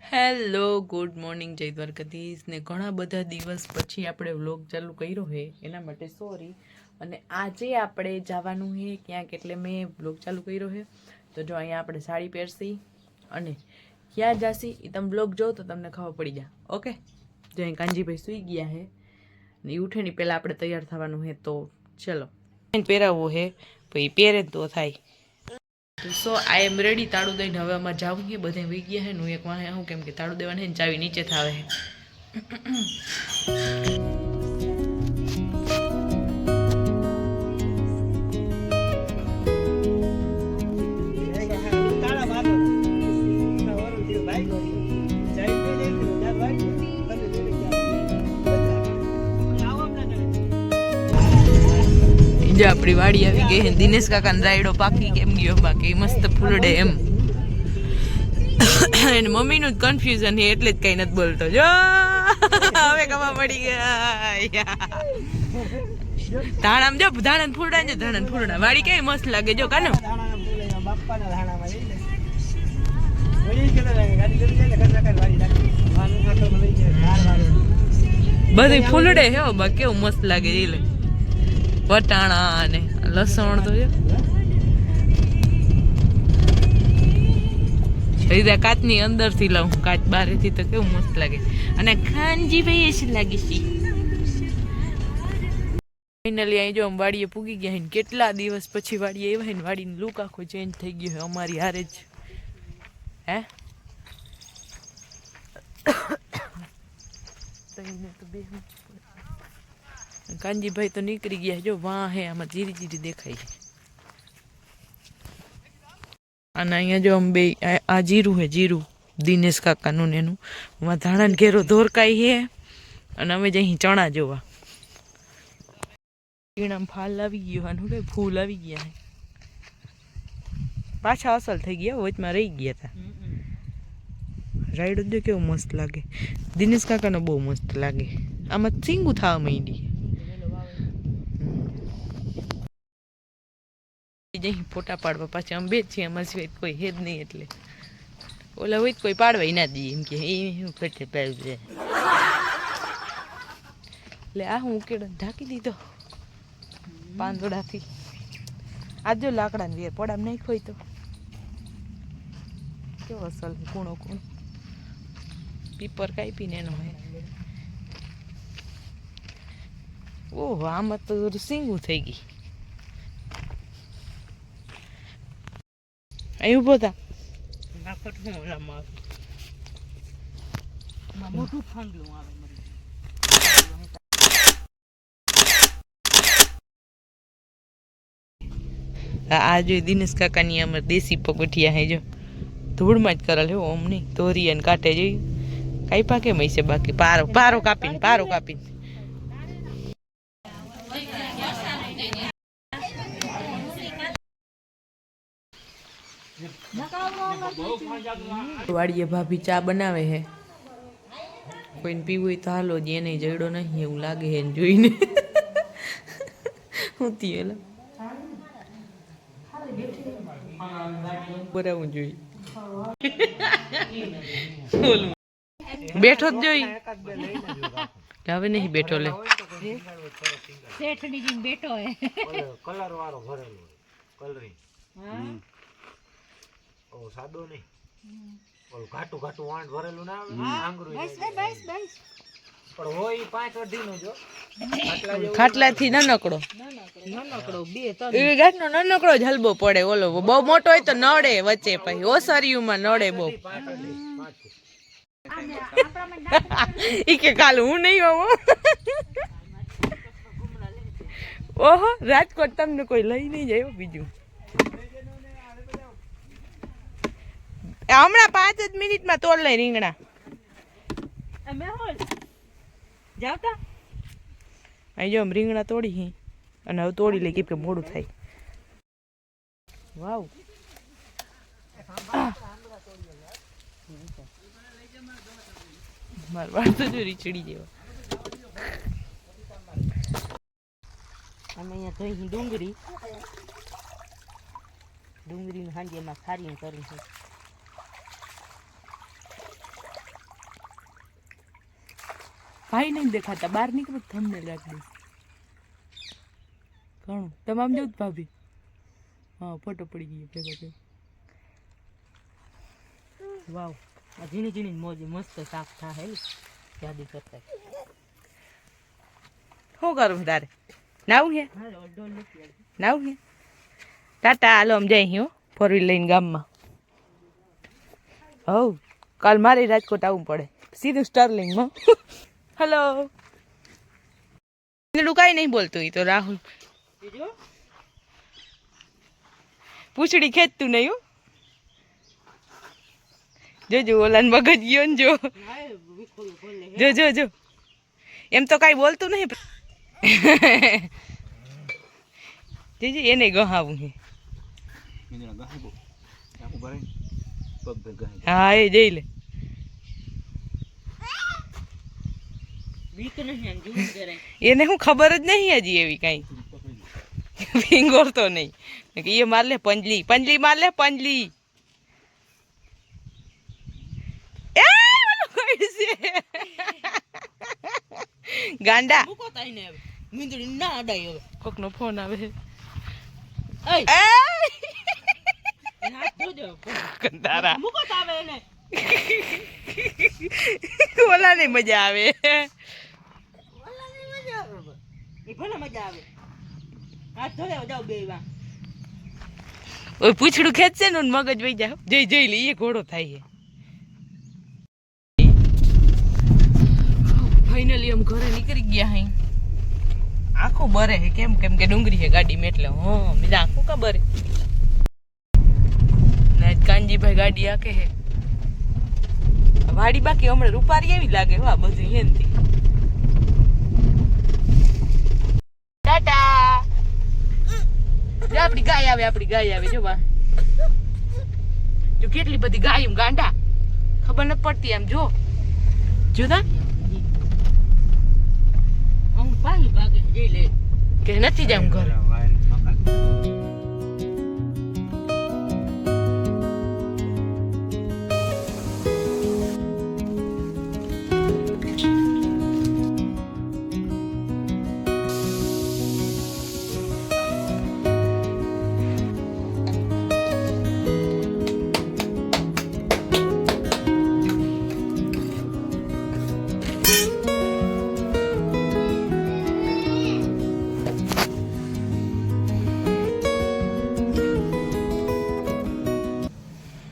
Hello, good morning, જય દ્વારકાધીશ. ને ઘણા બધા દિવસ પછી આપણે વ્લોગ ચાલુ કર્યો હે, એના માટે સોરી. અને આજે આપણે જવાનું છે ક્યાંક, એટલે મેં વ્લોગ ચાલુ કર્યો હે. તો જો અહીંયા આપણે સાડી પહેરશી અને ક્યાં જાશી એ તમે વ્લોગ જો તો તમને ખબર પડી જાય. ઓકે? જો અહીં કાનજીભાઈ સૂઈ ગયા હે. ને એ ઉઠે પહેલાં આપણે તૈયાર થવાનું છે તો ચલો. પહેરાવવું છે પછી પહેરે તો થાય. સો આઈ એમ રેડી તાળું દઈને હવે અમારે જવું છે, બધે વહી ગયા છે હું એક વાહે હું કેમ કે તાળું દેવાને ચાવી નીચે થાવે આપણી વાડી આવી ગઈ દિનેશ કાકાને રાયડો પાકી કેમ ગયો? બાકી મસ્ત ફૂલડે એમ. એને મમ્મીનું જ કન્ફ્યુઝન છે એટલે જ કઈ નથી બોલતો. જો હવે કમા પડી ગયા. ધાણામ જો ધાણા ફૂલડા જો ધાણા ફૂલડા વાડી કેવી મસ્ત લાગે જો કાનો. બધી ફૂલડે હે હો, બા કેવું મસ્ત લાગે એ લે. વટાણા અને લસણ તો સીધા કાચની અંદરથી લઉં. કાચ બારેથી તો કેવું મસ્ત લાગે. અને ખાનજી ભાઈ જ લાગે છે? ફાઇનલી અહીં જો આમ વાડીએ પૂગી ગયા ને કેટલા દિવસ પછી વાડીએ આવ્યા ને વાડીની લુક આખો ચેન્જ થઈ ગયો છે અમારી હારે જ. હે? તઈને તો બે કાનજીભાઈ તો નીકળી ગયા. જો વાહ હે, આમાં જીરી જીરી દેખાય છે. અને અહીંયા જો આમ બે, આ જીરું હે, જીરું. દિનેશ કાકાનું ને એનું. એમાં ધાણા ને ઘેરો ધોરકાઈ હે. અને અમે જઈ ચણા જોવા. ઝીણામ ફાલ આવી ગયો અને શું ફૂલ આવી ગયા હે. પાછા અસલ થઈ ગયા વચમાં રહી ગયા હતા રાઈડ જો કેવો મસ્ત લાગે. દિનેશ કાકાનો બહુ મસ્ત લાગે. આમાં સિંગું થવા માંડી. જઈ ફોટા પાડવા પાછા અમે બે છીએ, અમારા સિવાય કોઈ હે જ નહીં એટલે. ઓલા હોય કોઈ પાડવા ના દઈએ એમ કે એ હું ફેટે પાડ્યું એટલે આ હું ઉકેડો ઢાંકી દીધો પાંદોડાથી. આજ જો લાકડા વેર પડામ નહીં ખોઈ તો. કેવો અસલ કૂણો કૂણો. પીપર કાપીને એનો હોય ઓહો, આમાં તો સિંગું થઈ ગઈ. અહીં ઊભો થા મોટું ફાંગલું આવે આ આ જો દિનેશ કાકાની અમારે દેશી પગઠિયા હે જો. ધૂળમાં જ કરેલ હે ઓમ નહીં. તોરી અને કાંટે જોયું કાંઈ પાકે મૈસે બાકી. પારો પારો કાપીને પારો કાપીને. વાડીએ ભાભી ચા બનાવે હે. કોઈને પીવું હોય તો હાલો જ એને જડો નહીં એવું લાગે હે ને જોઈને. હું તી એલા. બરાવું જોઈ બેઠો જ જોઈ. કે હવે નહીં બેઠો લે. શેઠની જેમ બેઠો હે. કલર વાળો ભરેલો કલરિંગ ઓ સાદો નહીં. ઓલું ઘાટું ઘાટું વાંડ ભરેલું ના આવે? આંગરું બસ બસ પણ હોય પાંચ અઢી નું જો. ખાટલા થી નાનકડો નાનકડો બે જ હલબો પડે. ઓલો બહુ મોટો હોય તો નડે વચ્ચે પછી. ઓસરિયુંમાં નડે બહુ. ઈ કે કાલ હું નહીં આવું? ઓહો રાજકોટ તમને કોઈ લઈ નહીં જાય બીજું. હમણાં પાંચ જ મિનિટમાં તોડ લઈ રીંગણા. અહીં જો રીંગણા તોડી હી. અને હવે તોડી લઈ કેમ કે મોડું થાય. વાવ. માર વાત તો જો રીચડી જેવા. અમે અહીંયા ધોઈ ડુંગળી. ડુંગળીને હાંડી એમાં ખારી કરી છે. ભાઈ નહીં દેખાતા બહાર નીકળું તમને લાગે દઈશ ઘણું તમામ જવું ભાભી. હા ફોટો પડી ગયો ભેગો ભેગો વાવ. આ ઝીણી ઝીણી મોજ મસ્ત સાફ થાય હે યાદી કરતા. શું કરું તારે? નાવું હે. નાવું હે? ટાટા હાલો આમ જાય હો ફોર વ્હીલ લઈને ગામમાં. હવ કાલ મારે રાજકોટ આવવું પડે. સીધું સ્ટર્લિંગમાં હલો નું કાંઈ નહીં બોલતું એ તો રાહુલ. પૂછડી ખેંચતું નહીં જોજો ઓલાને મગજ ગયો ને જો. જો જો જો. એમ તો કાંઈ બોલતું નહીં. જીજી એને ગહાવું છે હા એ જઈ લે બીક નહીં આમ જોવું જરાય એને હું ખબર જ નહીં હજી એવી કઈ. ફિંગોર તો નહીં. એ માર લે પંજલી પંજલી માર લે પંજલી. ઓલું. ગાંડા. ને ના અડાય કોકનો ફોન આવે. આવે ઓલાને મજા આવે. એ ભલે મજા આવે. હાથ ધોલે જાવ બે વા ઓય પૂછડું ખેંચશે ને મગજ વહી જાવ જઈ જઈ લે એ ઘોડો થાય છે ફાઇનલી આમ ઘરે નીકળી ગયા હઈ આખું બરે હે કેમ કેમ કે ડુંગરી હે ગાડીમાં એટલે હો બીજા આખું કા બરે? ને કાનજીભાઈ ગાડી આકે હે. વાડી બાકી હમણાં રૂપારી એવી લાગે વાહ બધું એનથી ટાટા જો આપણી ગાય આવે આપડી ગાય આવે જો બા. જો કેટલી બધી ગાય એમ ગાંડા. ખબર ન પડતી એમ જો. જુદા હું પાલ ભાગે જઈ લે. કે નથી જાય ઘર.